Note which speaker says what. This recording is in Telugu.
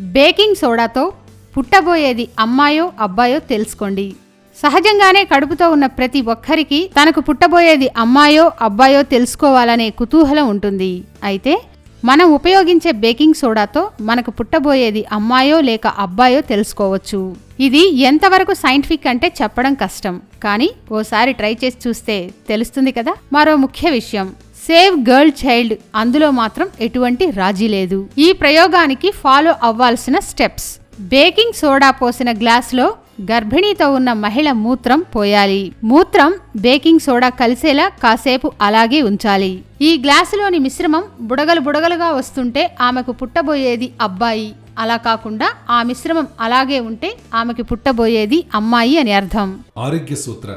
Speaker 1: బేకింగ్ సోడాతో పుట్టబోయేది అమ్మాయో అబ్బాయో తెలుసుకోండి. సహజంగానే కడుపుతో ఉన్న ప్రతి ఒక్కరికి తనకు పుట్టబోయేది అమ్మాయో అబ్బాయో తెలుసుకోవాలనే కుతూహలం ఉంటుంది. అయితే మనం ఉపయోగించే బేకింగ్ సోడాతో మనకు పుట్టబోయేది అమ్మాయో లేక అబ్బాయో తెలుసుకోవచ్చు. ఇది ఎంతవరకు సైంటిఫిక్ అంటే చెప్పడం కష్టం. కానీ ఓసారి ట్రై చేసి చూస్తే తెలుస్తుంది కదా? మరో ముఖ్య విషయం. Save girl child. అందులో మాత్రం ఎటువంటి రాజీ లేదు. ఈ ప్రయోగానికి ఫాలో అవ్వాల్సిన స్టెప్స్. బేకింగ్ సోడా పోసిన గ్లాస్లో గర్భిణీతో ఉన్న మహిళ మూత్రం పోయాలి. మూత్రం బేకింగ్ సోడా కలిసేలా కాసేపు అలాగే ఉంచాలి. ఈ గ్లాసులోని మిశ్రమం బుడగలు బుడగలుగా వస్తుంటే ఆమెకు పుట్టబోయేది అబ్బాయి. అలా కాకుండా ఆ మిశ్రమం అలాగే ఉంటే ఆమెకి పుట్టబోయేది అమ్మాయి అని అర్థం.
Speaker 2: ఆరోగ్య సూత్ర.